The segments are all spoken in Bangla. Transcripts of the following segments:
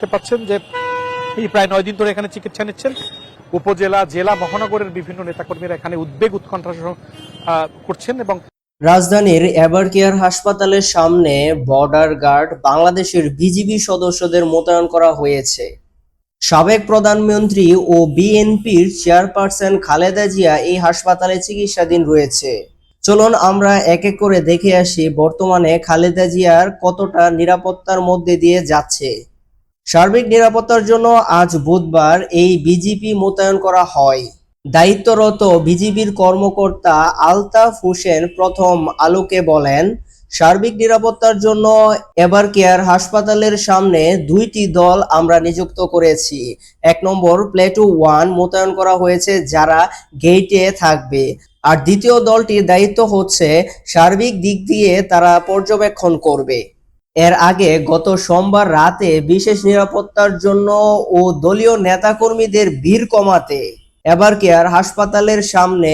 দেখতে পাচ্ছেন যে এই প্রায় নয় দিন ধরে এখানে চিকিৎসা নিচ্ছেন। উপজেলা, জেলা, মহানগরের বিভিন্ন নেতাকর্মীরা এখানে উদ্বেগ, উৎকণ্ঠা করছেন এবং রাজধানীর এভারকেয়ার হাসপাতালের সামনে বর্ডার গার্ড বাংলাদেশের বিজিবি সদস্যদের মোতায়েন করা হয়েছে। সাবেক প্রধানমন্ত্রী ও বিএনপির চেয়ারপারসন খালেদা জিয়া এই হাসপাতালে চিকিৎসাধীন রয়েছে। চলুন আমরা এক এক করে দেখে আসি বর্তমানে খালেদা জিয়ার কতটা নিরাপত্তার মধ্যে দিয়ে যাচ্ছে। সার্বিক নিরাপত্তার জন্য আজ বুধবার এই বিজিপি মোতায়েন করা হয়। দায়িত্বরত বিজিবির কর্মকর্তা আলতাফ হোসেন প্রথম আলোকে বলেন, সার্বিক নিরাপত্তার জন্য এবার কেয়ার হাসপাতালের সামনে দুইটি দল আমরা নিযুক্ত করেছি। এক নম্বর, প্লেটু ওয়ান মোতায়েন করা হয়েছে যারা গেইটে থাকবে। আর দ্বিতীয় দলটির দায়িত্ব হচ্ছে সার্বিক দিক দিয়ে তারা পর্যবেক্ষণ করবে। এর আগে গত সোমবার রাতে বিশেষ নিরাপত্তার জন্য ও দলীয় নেতাকর্মীদের ভিড় কমাতে এবার কেয়ার হাসপাতালের সামনে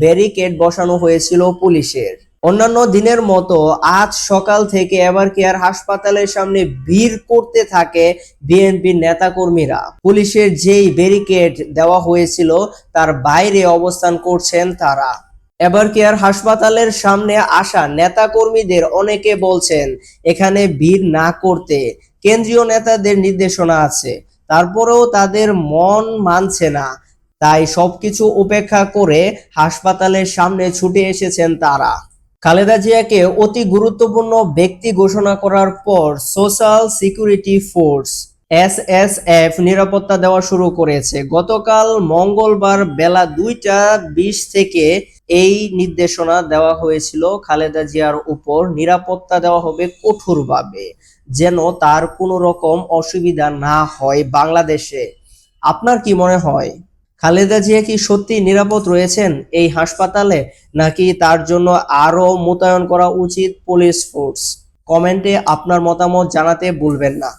ব্যারিকেড বসানো হয়েছিল পুলিশের। অন্যান্য দিনের মতো আজ সকাল থেকে এবার কেয়ার হাসপাতালের সামনে ভিড় করতে থাকে বিএনপির নেতাকর্মীরা। পুলিশের যেই ব্যারিকেড দেওয়া হয়েছিল তার বাইরে অবস্থান করছেন তারা। এবার কেয়ার হাসপাতালের সামনে আসা নেতাকর্মীদের অনেকে বলছেন, এখানে ভিড় না করতে। কেন্দ্রীয় নেতাদের নির্দেশনা আছে, তারপরেও তাদের মন মানছে না। তাই সবকিছু উপেক্ষা করে হাসপাতালের সামনে ছুটে এসেছেন তারা। খালেদা জিয়াকে অতি গুরুত্বপূর্ণ ব্যক্তি ঘোষণা করার পর সোশ্যাল সিকিউরিটি ফোর্স এসএসএফ নিরাপত্তা দেওয়া শুরু করেছে। গতকাল মঙ্গলবার বেলা দুইটা বিশ থেকে এই নির্দেশনা দেওয়া হয়েছিল খালেদা জিয়ার উপর। নিরাপত্তা দেওয়া হবে কঠোরভাবে, যেন তার কোনো রকম অসুবিধা না হয় বাংলাদেশে। আপনার কি মনে হয়, খালেদা জিয়া কি সত্যি নিরাপদ রয়েছেন এই হাসপাতালে, নাকি তার জন্য আরও মোতায়েন করা উচিত পুলিশ ফোর্স? কমেন্টে আপনার মতামত জানাতে ভুলবেন না।